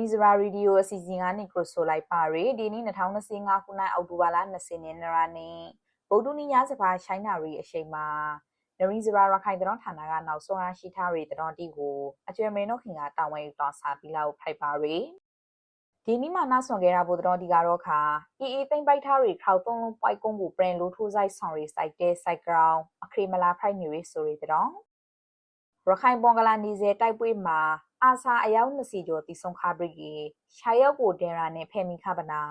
ရီဇရာရေဒီယိုအစီအစဉ်ကနေကရဆိုလိုက်ပါရဒီနေ့2025ခုနှစ်အောက်တိုဘာလ20ရက်နေ့ရနေ့ဗုဒ္ဓနေ့ညစပါရှိုင်းနာရီအချိန်မှာနရီဇရာရခိုင်တရောဌာနကနောက်ဆုံးအားရှိထားရတဲ့တရောတီကိုအကျွေမေနုခင်ကတာဝန်ယူတော်စာပြီးလောက်ဖိုက်ပါရဒီနေ့မှနောက်ဆုံးခဲ့တာဘုဒ္ဓတော်ဒီကတော့ခါအေးအေးသိမ့်ပိုက်ထားရီခေါသုံးလုံးပွိုက်ကုန်းကိုပရင်လိုထိုးဆိုင်ဆောင်ရီစိုက်တဲ့စိုက်ဂရောင်းအခရီမလာဖိုက်နေရီဆိုရီတရောရခိုင်ဘွန်ဂလာနီဇယ်တိုက်ပွဲမှာ အာဆာအယောက်20ကျော်တိဆုံခါဘရိကီရှာယောက်ကိုဒင်ရာနဲ့ဖဲမီခပနာ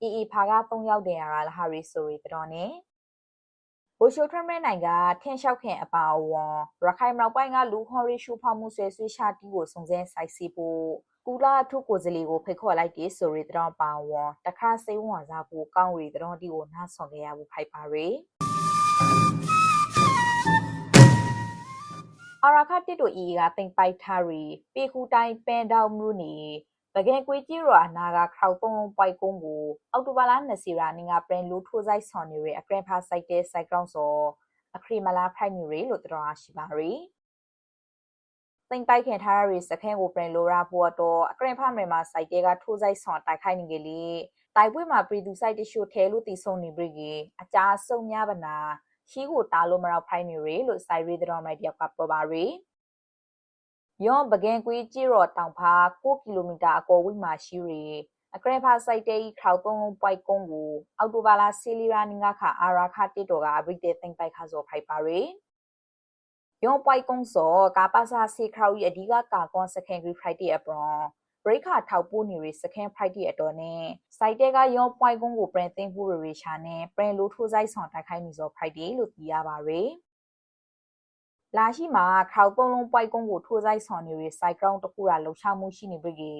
အီအီဖာက3ယောက်ဒင်ရာလာဟာရီဆိုရီတော်နဲ့ဘိုရှိုထရမဲနိုင်ကထင်းလျှောက်ခင်အပါအဝန်ရခိုင်မြောက်ပိုင်းကလူခေါ်ရီရှူဖောက်မှုဆွေဆွေရှာတီကိုစုံစမ်းဆိုင်စီဖို့ကူလာထုကိုစလီကိုဖိတ်ခေါ်လိုက်တဲ့ဆိုရီတော်ပါဝန်တခါစိတ်ဝင်စားဖို့ကောင်းရီတော်တီကိုနားဆောင်ခဲ့ရဖို့ဖိုက်ပါရီ အာရာခတစ်တို့ဤကတင်ပိုက်ထားရီပေခုတိုင်းပန်တောင်မှုနီပကဲကွေကြီးရောအနာကခေါသုံးလုံးပိုက်ကုန်းကိုအောက်တိုဘာလ20ရာနေ့ကပရင်လူထိုးဆိုင်ဆော်နေရအကရန်ဖာစိုက်တဲ့စိုက်ကောင်စောအခရီမလာဖိုက်မြူရီလို့တော်အားရှိပါရီတင်ပိုက်ခင်ထားရီစခန်းကိုပရင်လိုရာပေါ်တော့အကရန်ဖာမြန်မာစိုက်တဲ့ကထိုးဆိုင်ဆော်တိုက်ခိုက်နေကြလေတိုက်ပွဲမှာပြည်သူစိုက်တရှိုထဲလို့တည်ဆုံနေပြီကြီးအကြအဆုံများပနာ ခီးကိုတာလို့မရောက်ဖိုင်နေရလို့စိုက်ရီတော်မိုက်တယောက်ကပြောပါရီယောပကင်ကွေးကြီးရော်တောင်ဖာ6ကီလိုမီတာအကောဝိမှာရှိရီအကရဖာစိုက်တေးခေါသုံးလုံးပွိုက်ကုန်းကိုအော်တိုဘာလာစီလီရာနင်္ဂခအာရာခတိတော်ကအဘိတေသိမ့်ပိုက်ခါစောဖိုက်ပါရီယောပွိုက်ကုန်းစောကာပါစာစီခရောဤအဓိကကာကွန်စကန်ဂရီဖရိုက်တီအပရွန် ဘရိခါထောက်ပိုးနေရီစကန်ဖိုက်တီအတော်နဲ့စိုက်တဲကယောပွိုက်ကုန်းကိုပရင်သိမ်းဖို့ရီရှာနဲ့ပရင်လိုထိုးဆိုင်ဆောင်တိုက်ခိုက်နေစောဖိုက်တီလို့သိရပါရီလာရှိမှာခေါပုံလုံးပွိုက်ကုန်းကိုထိုးဆိုင်ဆောင်နေရီစိုက်ဂရောင်းတခုရာလှုပ်ရှားမှုရှိနေပြီကေ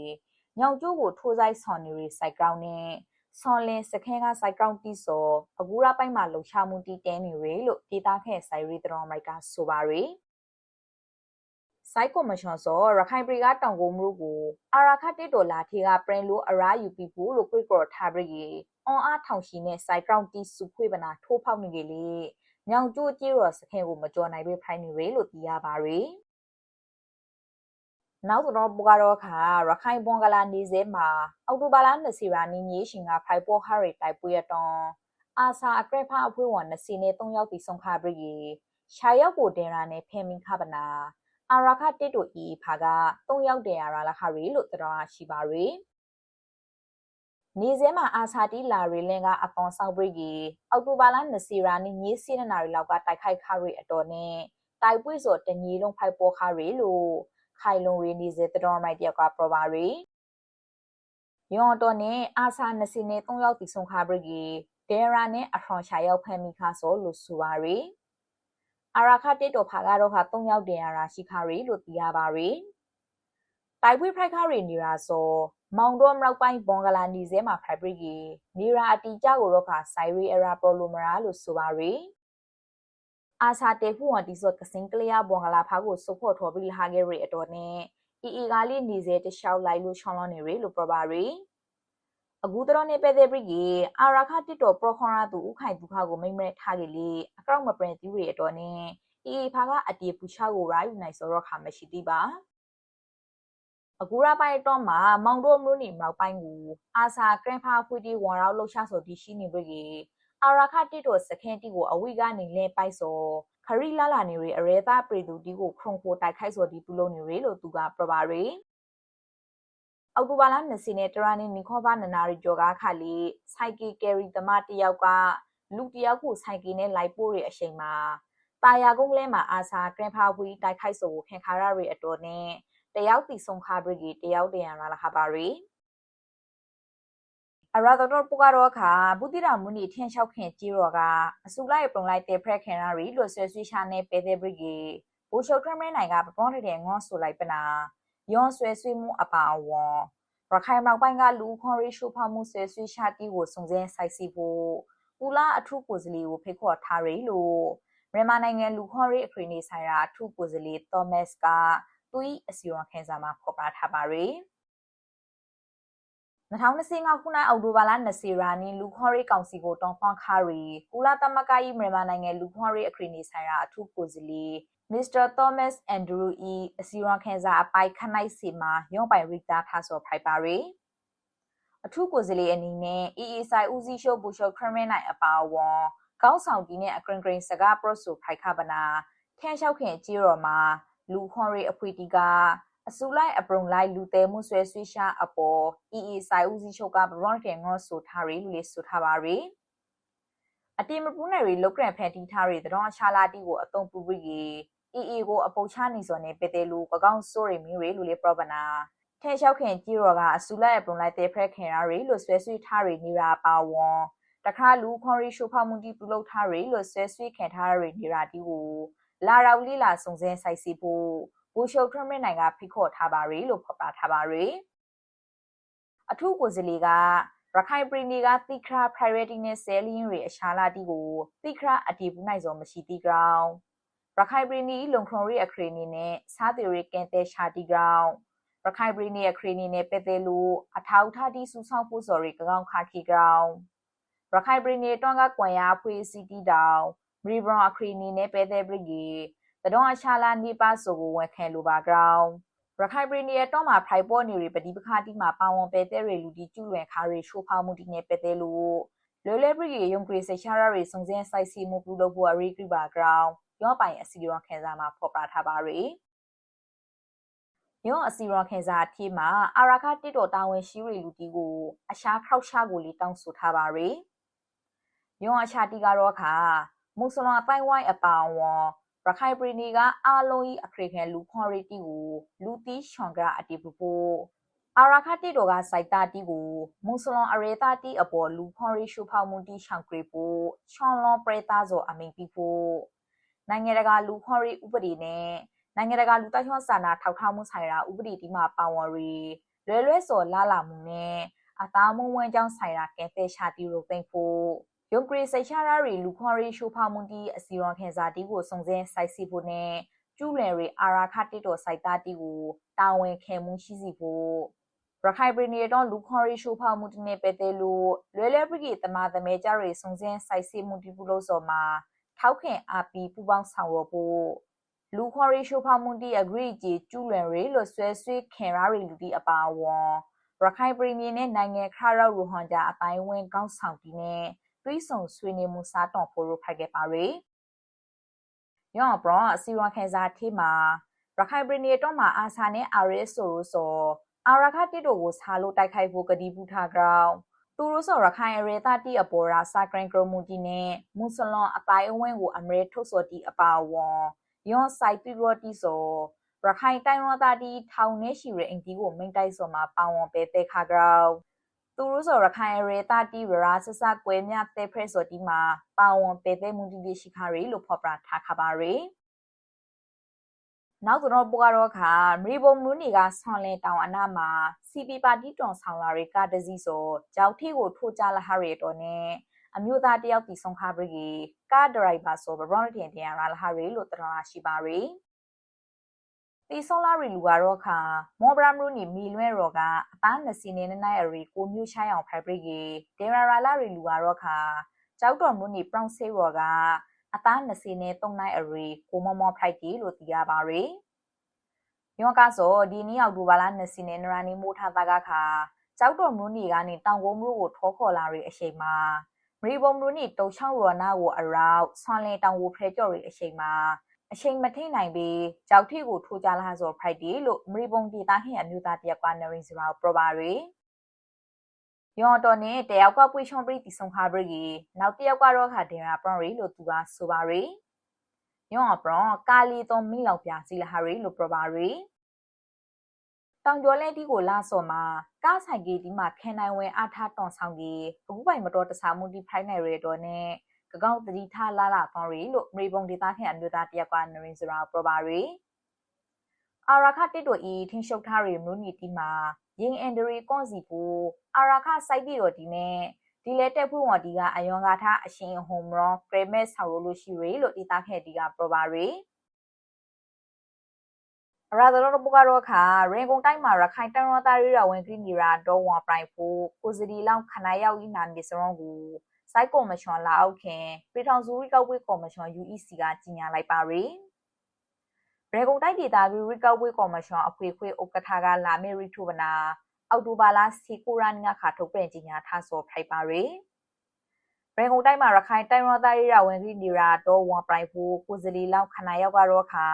ညောင်ကျိုးကိုထိုးဆိုင်ဆောင်နေရီစိုက်ဂရောင်းနဲ့ဆွန်လင်စခန်းကစိုက်ဂရောင်းတီစောအကူရာပိုင်းမှာလှုပ်ရှားမှုတီတဲနေရီလို့ဒေတာခဲစိုက်ရီတရောမိုက်ကဆိုပါရီ စိုက်ကော်မရှင်စောရခိုင်ပြည်ကတောင်ကိုမှုကိုအာရာခတ်တစ်ဒေါ်လာထေကပရင်လိုအရာယူပြီးဘူးလို့ကြွေကော်ထားပြီးအွန်အားထောင်ရှိနဲ့စိုက်ဂရောင်းတီစုခွေပနာထိုးဖောက်နေကြလေညောင်ကျိုးကြီးရော်စခင်ကိုမကြော်နိုင်ပဲဖိုင်နေရလို့သိရပါရယ်နောက်တော့ပကတော့ခါရခိုင်ဘွန်ကလာနေစဲမှာအောက်တိုဘာလ20ရာနေ့ညရှင်ကဖိုင်ပေါ်ဟာရီတိုက်ပွဲတောင်းအာဆာအကရက်ဖာအဖွဲ့ဝင်20နဲ့3ယောက်တီဆုံးခါပြီရှာရောက်ကိုတင်ရာနဲ့ဖဲမင်းခပနာ အာရာခတစ်တို့ဤဖာက3ယောက်တင်ရလာခရီလို့တော်ရှိပါရယ်နေစဲမှာအာဆာတီလာရီလင်ကအကွန်ဆောက်ဘရိကီအောက်တိုဘာလ20ရာနေ့ညစီနနာရီလောက်ကတိုက်ခိုက်ခါရီအတော်နဲ့တိုက်ပွဲစောတညီလုံးဖိုက်ပေါ်ခါရီလို့ခိုင်လုံရီနေစဲတတော်မိုက်တယောက်ကပရပါရီယော်တော်နဲ့အာဆာ20နဲ့3ယောက်တီဆုံခါဘရိကီဒေရာနဲ့အထွန်ရှာရောက်ဖမ်းမိခါစောလို့ဆိုပါရီ အာရာခတစ်တော်ဖာကတော့ဟာ3ယောက်တင်ရတာရှိခါရီလို့သိရပါရီတိုက်ပွဲဖိုက်ခါရီနေရာစောမောင်တော်မြောက်ပိုင်းဘွန်ဂလာနီဇဲမှာဖိုက်ဘရိကီနေရာအတီကြကိုတော့ခါဆိုင်ရီအရာပရိုလိုမရာလို့ဆိုပါရီအာစာတေဖူဝန်တီစောကစင်ကလျာဘွန်ဂလာဖာကိုစုဖို့ထော်ပြီးလာခဲ့ရီအတော်နဲ့အီအီကလေးနေစဲတလျှောက်လိုက်လို့ချွန်လွန်နေရီလို့ပြောပါရီ အခုတော်နေပဲတဲ့ဘရိကီအာရာခတစ်တော်ပရခွန်ရာသူဥခိုင်ဒုခကိုမိမ့်မဲထားကြလေအကောက်မပရင်တီရီအတော်နဲ့အီအီဖာကအတီပူချာကိုရာယူနိုင်စောတော့ခါမရှိသေးပါအကူရာပိုင်တော့မှာမောင်တို့မျိုးနေမောက်ပိုင်းကိုအာစာကရန်ဖာဖွေတီဝန်ရောက်လှရှာဆိုပြီးရှိနေပြီကေအာရာခတိတို့စခန်းတီကိုအဝိကနေလဲပိုက်စောခရီလာလာနေရီအရဲသားပရီသူတီကိုခုံခိုတိုက်ခိုက်စောဒီပူလုံးနေရီလို့သူကပြပါရီ အောက်တိုဘာလ20နဲ့တရနီနီခေါဘာနနာရီကျော်ကားခါလီစိုက်ကီကယ်ရီသမားတယောက်ကလူတယောက်ကိုစိုက်ကီနဲ့လိုက်ပို့ရအချိန်မှာတာယာကုန်းလဲမှာအာစာကရန်ဖာဖွေတိုက်ခိုက်စောကိုခင်ခါရရီအတော်နဲ့တယောက်တီဆုံးခါဘရိဂီတယောက်တရန်လာလာခပါရီအရာတော်ပူကတော့ခါဘုတိရမုန်ီထင်းလျှောက်ခင်ကြီးရောကအစုလိုက်ပုံလိုက်တေဖရက်ခင်ရာရီလို့ဆွဲဆွေးရှာနေပေတဲ့ဘရိဂီဘူရှုတ်ထမင်းနိုင်ကပပွန်တဲ့ငေါဆိုလိုက်ပနာ ယောဆွဲဆွေးမှုအပါအဝရခိုင်မောက်ပိုင်းကလူခွန်ရီရှုဖောက်မှုဆွဲဆွေးရှာတီကိုစုံစမ်းဆိုင်စီဖို့ပူလာအထုကိုစလီကိုဖိတ်ခေါ်ထားရီလို့မြန်မာနိုင်ငံလူခွန်ရီအခရီးနေဆိုင်ရာအထုကိုစလီသောမတ်ကသူ၏အစီရင်ခံစာမှာဖော်ပြထားပါရယ်2025ခုနှစ်အောက်တိုဘာလ20ရက်နေ့လူခွန်ရီကောင်စီကိုတောင်းခွန်ခါရီကုလသမဂ္ဂ၏မြန်မာနိုင်ငံလူခွန်ရီအခရီးနေဆိုင်ရာအထူးကိုယ်စားလှယ် Mr. Thomas Andrew E အစီရင်ခံစာအပိုက်ခနိုင်စီမှာရုံးပိုင်ရိတာထားစောဖိုက်ပါရီအထူးကိုယ်စားလှယ်အနေနဲ့ EE ဆိုင်ဦးစီးရှုပ်ဘူရှုပ်ခရမင်းနိုင်အပါအဝင်ကောင်းဆောင်တီနဲ့အကရင်ကရင်စကားပရော့ဆိုဖိုက်ခပနာထန်းလျှောက်ခင်ကြေးတော်မှာလူခွန်ရီအဖွေတီကအစူလိုက်အပရုံလိုက်လူတဲမှုဆွဲဆွေးရှာအပေါ် EE ဆိုင်ဦးစီးချုပ်ကဘရွန်ကေငေါဆိုထားရီလူလေးဆိုထားပါရီအတေမပူးနယ်ရီလုတ်ကရန်ဖန်တီထားရီတတော်အချလာတီကိုအတုံးပူပြီး EE ကိုအပုတ်ချနေစော်နေပေတဲလူကကောင်းဆိုရီမီရီလူလေးပရပနာထဲလျှောက်ခင်ကြီးရော်ကအစူလိုက်အပရုံလိုက်တဲဖရက်ခင်ရာရီလို့ဆွဲဆွေးထားရီနေရာပါဝွန်တခါလူခွန်ရီရှိုဖောက်မှုတီပြုလုပ်ထားရီလို့ဆွဲဆွေးခင်ထားရီနေရာတီကိုလာရောက်လေးလာစုံစင်းဆိုင်စီဖို့ဘူရှုပ်ထရမစ်နိုင်ကဖိခေါ်ထားပါရီလို့ဖော်ပြထားပါရီအထူးကိုယ်စားလှယ်ကရခိုင်ပြည်နယ်ကတိခရာ priority နဲ့ selling တွေအရှာလာတီကိုတိခရာအတီးပူနိုင်စောမရှိတိကြောင် ရခိုင်ပြည်နယ်လုံခရုံရီအခရီနီနဲ့စားတေရီကန်တဲရှာတီကြောင်ရခိုင်ပြည်နယ်အခရီနီနဲ့ပဲတဲလူအထောက်ထားတီစူဆောင်ဖို့စော်ရီကောင်ခါခီကြောင်ရခိုင်ပြည်နယ်တွန်းကကွန်ရဖွေးစီတီတောင်ရီဘရွန်အခရီနီနဲ့ပဲတဲပရိဂီတတော်အချာလာနေပါဆိုကိုဝန်ခံလိုပါကြောင်းရခိုင်ပြည်နယ်တော့မှာဖိုင်ပေါ်နေရီပဒီပခါတိမှာပါဝန်ပဲတဲ့ရီလူဒီကျူလွန်ခါရီရှိုးဖောက်မှုဒီနဲ့ပဲတဲ့လို့လွယ်လွယ်ပရိယုံဂရီဆေရှာရာရီစုံစင်းဆိုင်စီမှုပြုလုပ်ဖို့အရိကရိပါကြောင်း ရောပိုင်အစီရောခံစားမှာဖော်ပြထားပါရီရောအစီရောခံစားအဖြစ်မှာအာရခတစ်တော်တာဝန်ရှိရီလူတီကိုအရှားခောက်ရှားကိုလေးတောင်းဆိုထားပါရီရောအချာတီကတော့ခါမုဆလန်အတိုင်းဝိုင်းအပါအဝင်ရခိုင်ပြည်နယ်ကအားလုံးဤအခရိခဲလူခွန်ရီတီကိုလူတီရှွန်ကအတီပူပိုအာရခတိတော်ကစိုက်တာတီကိုမွန်စလွန်အရေတာတီအပေါ်လူခွန်ရီရှုဖောက်မှုတီရှောင်ကရီပိုချွန်လွန်ပရတာဇောအမိန်ပီပို နိုင်ငံတကာလူခွန်ရီဥပဒေနဲ့နိုင်ငံတကာလူတိုက်ချောစာနာထောက်ထားမှုဆိုင်ရာဥပဒေတီမှာပါဝင်ရီလွယ်လွယ်စော်လာလာမှုနဲ့အသားမုံဝန်းကြောင်းဆိုင်ရာကဲတဲ့ရှာတီရိုသိမ့်ဖို့ယုံကရီစိတ်ချရာရီလူခွန်ရီရှိုဖာမွန်တီအစီရောခံစာတီကိုစုံစင်းစိုက်စီဖို့နဲ့ကျူလယ်ရီအာရာခတိတော်စိုက်တာတီကိုတာဝန်ခံမှုရှိစီဖို့ရခိုင်ပြည်နယ်တော့လူခွန်ရီရှိုဖာမွန်တီနဲ့ပဲတဲလို့လွယ်လွယ်ပရိတမသမဲကြရီစုံစင်းစိုက်စီမှုတီပုလို့စော်မှာ ထောက်ခင်အပီပူပေါင်းဆောင်ရဖို့လူခွန်ရီရှိုဖာမွန်တီအဂရီကြီးကျူလယ်ရီလို့ဆွဲဆွေးခင်ရာရီလူတီအပါဝွန်ရခိုင်ပြည်နယ်နဲ့နိုင်ငံခရရောက်ရူဟွန်ဂျာအတိုင်းဝင်းကောင်းဆောင်တီနဲ့တွေးဆုံဆွေးနွေးမှုစားတောင်ဖို့ရိုဖိုက်ခဲ့ပါရယ်။ယောဘရအစီရခံစားထေးမှာရခိုင်ပြည်နယ်တော့မှာအာဆာနဲ့အာရဲဆိုရိုဆိုအာရခတိတို့ကိုစားလို့တိုက်ခိုက်ဖို့ကတိပူထားကြောင်း သူတို့ဆိုရခိုင်ရဲတာတီအပေါ်ရာစာဂရန်ဂရမူတီနဲ့မွတ်စလွန်အတိုင်းအဝင်းကိုအမရဲထုတ်စော်တီအပါဝွန်ယွန်ဆိုင်တီရော်တီဆိုရခိုင်တိုင်းရောသားတီထောင်နေရှိရအင်တီကိုမိန်တိုက်စော်မှာပါဝင်ပဲတဲ့ခါကြောင်းသူတို့ဆိုရခိုင်ရဲတာတီရရာဆဆကွဲမြတဲ့ဖရက်ဆိုတီမှာပါဝင်ပေတဲ့မှုတီရှိခါရီလို့ဖော်ပြထားခပါရီ နောက်တော့ပူကတော့ခါမရီဘုံနူးနီကဆွန်လင်တောင်အနာမှာ CP ပါတီတွန်ဆောင်လာရီကတစည်းဆိုကြောက်ထီကိုထိုးကြလာဟာရီတော်နဲ့အမျိုးသားတယောက်တီဆုံးခါပရီကားဒရိုင်ဘာဆိုဘရောင်းတင်တင်ရလာဟာရီလို့တတော်ရှိပါရီတီဆောလာရီလူကတော့ခါမောဘရာမရူနီမီလွဲရောကအပန်းနစီနေနိုင်အရီကိုမျိုးချိုင်းအောင်ဖိုက်ဘရိဂီဒေရာရာလာရီလူကတော့ခါကြောက်တော်မူနီပရောင်ဆေးရောက အသားနစီနေသုံးနိုင်အရီကိုမမောဖိုက်တီလို့သိရပါရီယောကဆိုဒီနေ့အောက်တိုဘာလ20နဲ့နရနီမိုးထားတာကခါကြောက်တော်မူနီကနေတောင်ကုန်းမြို့ကိုထောခေါ်လာရီအချိန်မှာမရီဘုံမူနီတုံချောင်းရောနာကိုအရောက်ဆွန်လင်တောင်ကိုဖရဲကြော်ရီအချိန်မှာအချိန်မထိနိုင်ပြီးကြောက်ထီကိုထိုးကြလာဆိုဖိုက်တီလို့မရီဘုံဒေတာဟင်အမျိုးသားတယောက်ကနရင်စရာပရပါရီ ယောတော်နဲ့တယောက်ကပွေချွန်ပရိတီဆုံခါပရိနောက်တယောက်ကတော့ခါဒေရာပရွန်ရီလို့သူကဆိုပါရီယောပရွန်ကာလီတုံမီလောက်ပြစီလာဟာရီလို့ပရပါရီတောင်ကျော်လဲတီကိုလာစော်မှာကားဆိုင်ကြီးဒီမှာခဲနိုင်ဝင်အားထားတွန်ဆောင်ကြီးအခုပိုင်မတော်တဆမှုဒီဖိုင်နယ်ရတော်နဲ့ကကောက်တတိထားလာလာသွန်ရီလို့မေပုံဒေတာခင်အမျိုးသားတယောက်ကနရင်စရာပရပါရီအာရခတစ်တို့ဤထင်းရှုပ်ထားရီမလို့နီတီမှာ ရင်အန်ဒရီကွန်စီပူအာရခစိုက်တီတော်ဒီနဲ့ဒီလေတက်ဖွင့်ဝတီကအယွန်ကာထားအရှင်ဟွန်မရောကရမက်ဆော်ရိုလို့ရှိရီလို့ဒေတာခဲ့တီကပရပါရီရာဒရောပူကတော့ခါရင်ကုန်တိုင်းမှာရခိုင်တန်ရောသားရီရဝင်ကိနီရာဒေါ်ဝါပရိုင်ဖူကိုစဒီလောက်ခနာရောက်ဤနာမီစရောကိုစိုက်ကော်မရှင်လာအောက်ခင်ပြည်ထောင်စုရီကောက်ပွဲကော်မရှင် UEC ကကြီးညာလိုက်ပါရီ ရေကုန်တိုက်ဒေသကြီးရီကောက်ဝေးကော်မရှင်အဖွေခွေဥက္ကဋ္ဌကလာမေရီထုဗနာအောက်တိုဘာလစီကူရာနီငါခါထုတ်ပြန်ကြီးညာထားစောဖိုက်ပါရယ်ရေကုန်တိုက်မှာရခိုင်တိုင်းရောသားရေးရဝင်ကြီးနေရာတော့ဝန်ပရိုင်ဖို့ကိုစလီလောက်ခနာရောက်ကတော့ခါ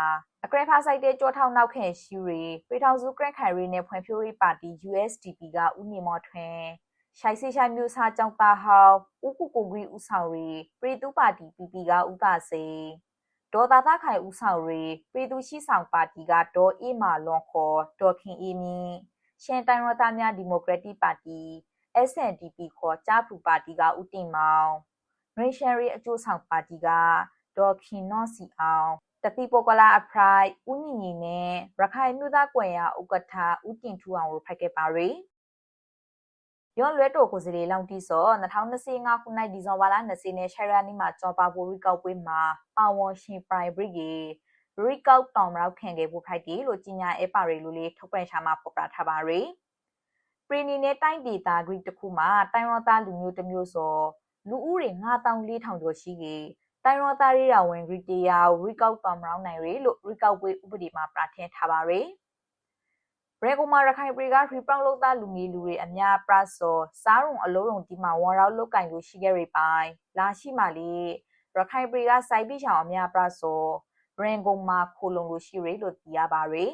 အကရဖာဆိုင်တဲ့ကြောထောင်းနောက်ခင်ရှိရီပေထောင်စုဂရန့်ခိုင်ရီနဲ့ဖွံ့ဖြိုးရေးပါတီ USDP ကဥနေမော်ထွန်းရှိုင်စီရှိုင်မျိုးစားကြောင့်တာဟောင်းဥကုကိုဂရီဥဆောင်ရီပရိတုပါတီ PP ကဥပါစေ ဒေါ်သာသခိုင်ဦးဆောင်ရီပြည်သူရှိဆောင်ပါတီကဒေါ်အေးမာလွန်ခေါ်ဒေါ်ခင်အေးမြင့်ရှန်တိုင်းရသားများဒီမိုကရက်တစ်ပါတီ SNDP ခေါ်ကြားဖူပါတီကဦးတင်မောင်ရေရှယ်ရီအကျိုးဆောင်ပါတီကဒေါ်ခင်နော့စီအောင်တတိပိုကလာအဖရိုက်ဦးညီညီနဲ့ရခိုင်မြို့သားကွယ်ရဥက္ကဋ္ဌဦးတင်ထူအောင်ကိုဖိုက်ခဲ့ပါရီ yon lwe to ko sile long ti so 2025ခုနှစ်ဒီဇင်ဘာလ20နဲ့ရှယ်ရာနီမှာကြောပါဖို့ရီကောက်ပွဲမှာပါဝန်ရှင်ပရိုင်ဘရစ်ကြီးရီကောက်တောင်ရောက်ခံခဲ့ဖို့ဖိုက်တီလို့ကြီးညာအပါရီလူလေးထုတ်ပြန်ရှာမှာဖော်ပြထားပါရီပရီနီနဲ့တိုင်းဒေတာဂရိတခုမှာတိုင်းရောသားလူမျိုးတစ်မျိုးစောလူဦးရေ9400ကျော်ရှိကေတိုင်းရောသားရေးရဝင်ဂရိတယာရီကောက်တောင်ရောက်နိုင်ရလို့ရီကောက်ပွဲဥပဒေမှာပြဋ္ဌာန်းထားပါရီ ရေကူမာရခိုင်ပရီကရီပေါင်လောက်သားလူငယ်လူတွေအများပရဆောစားရုံအလုံးုံဒီမှာဝန်ရောက်လုတ်ကင်လို့ရှိခဲ့ရပိုင်လာရှိမှလေရခိုင်ပရီကစိုက်ပိချောင်အများပရဆောရင်ကုန်မှာခိုလုံလို့ရှိရလို့သိရပါရယ်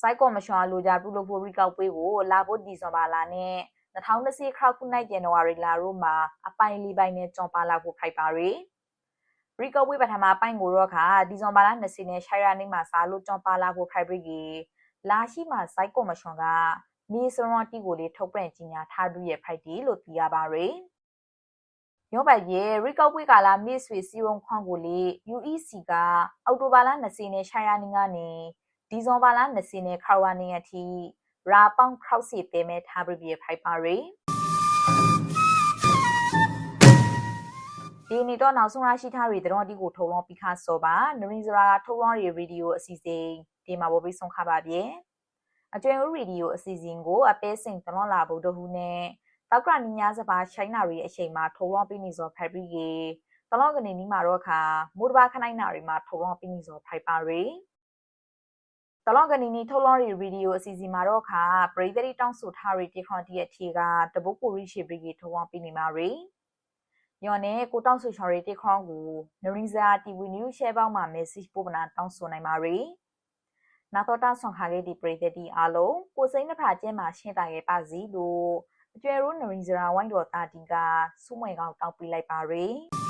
စိုက်ကော်မရှင်အလိုကြပြုလုပ်ဖို့ရီကောက်ပွဲကိုလာဖို့ဒီဇင်ဘာလနဲ့2020ခရောက်ခုနိုင်ဇန်နဝါရီလတို့မှာအပိုင်လီပိုင်းနဲ့ကြော်ပါလာဖို့ဖိုက်ပါရယ်ရီကောက်ပွဲပထမအပိုင်းကိုတော့ခါဒီဇင်ဘာလ20နဲ့ရှိုင်ရာနေမှာစားလို့ကြော်ပါလာဖို့ဖိုက်ပြီးကြီး လာရှိမှာစိုက်ကော်မရှင်ကမီစရွန်တီကိုလေးထုတ်ပြန်ကြီးညာထားပြီးရဖိုက်တီလို့သိရပါရယ်ရောပါရဲ့ရီကောက်ပွေးကာလာမစ်ဆွေစီယုံခွန်ကိုလေ UEC ကအော်တိုဘာလ20နဲ့ရှိုင်ယာနင်းကနေဒီဇွန်ဘာလ20နဲ့ခါဝါနေအထိရာပေါင်းခောက်စီတဲမဲ့ထားပြီးဖိုက်ပါရယ်ဒီနေ့တော့နောက်ဆုံးရရှိထားတွေတတော်ဒီကိုထုံလုံးပြီးခါစောပါနရင်းစရာထုံလုံးရီဗီဒီယိုအစီအစဉ် ဒီမှာပေါ်ပြီးဆုံးခပါဗျ။အကျွမ်းဦးရေဒီယိုအစီအစဉ်ကိုအပဲစိန်တလွန်လာဖို့တဟုနဲ့တောက်ကရနီညာစပါချိုင်းနာရီအချိန်မှာထုံလွှမ်းပြီးနေစောဖိုက်ပြီးကေတလောကနေနီးမှာတော့ခါမူတဘာခနိုင်နာရီမှာထုံလွှမ်းပြီးနေစောဖိုက်ပါရီတလောကနေနီထုတ်လွှမ်းရီဗီဒီယိုအစီအစဉ်မှာတော့ခါပရိသတ်တောင်းဆိုထားရီတီခွန်တီရဲ့ထီကတပုတ်ကိုရီရှိပြီးကေထုံလွှမ်းပြီးနေမှာရီညော်နဲ့ကိုတောင်းဆိုချော်ရီတီခွန်ကိုနရင်းဇာတီဗီနျူးရှဲပေါင်းမှာ message ပို့မနာတောင်းဆိုနိုင်ပါရီ နာတော်တာဆောင်ခါခဲ့ဒီပရိသတ်ဒီအားလုံးကိုစိမ့်နှဖာကျင်းမှာရှင်းတာခဲ့ပါစီလို့အကျွဲရိုးနရင်စရာဝိုင်းတော်တာတီကစူးမွေကောင်တောင်းပေးလိုက်ပါရယ်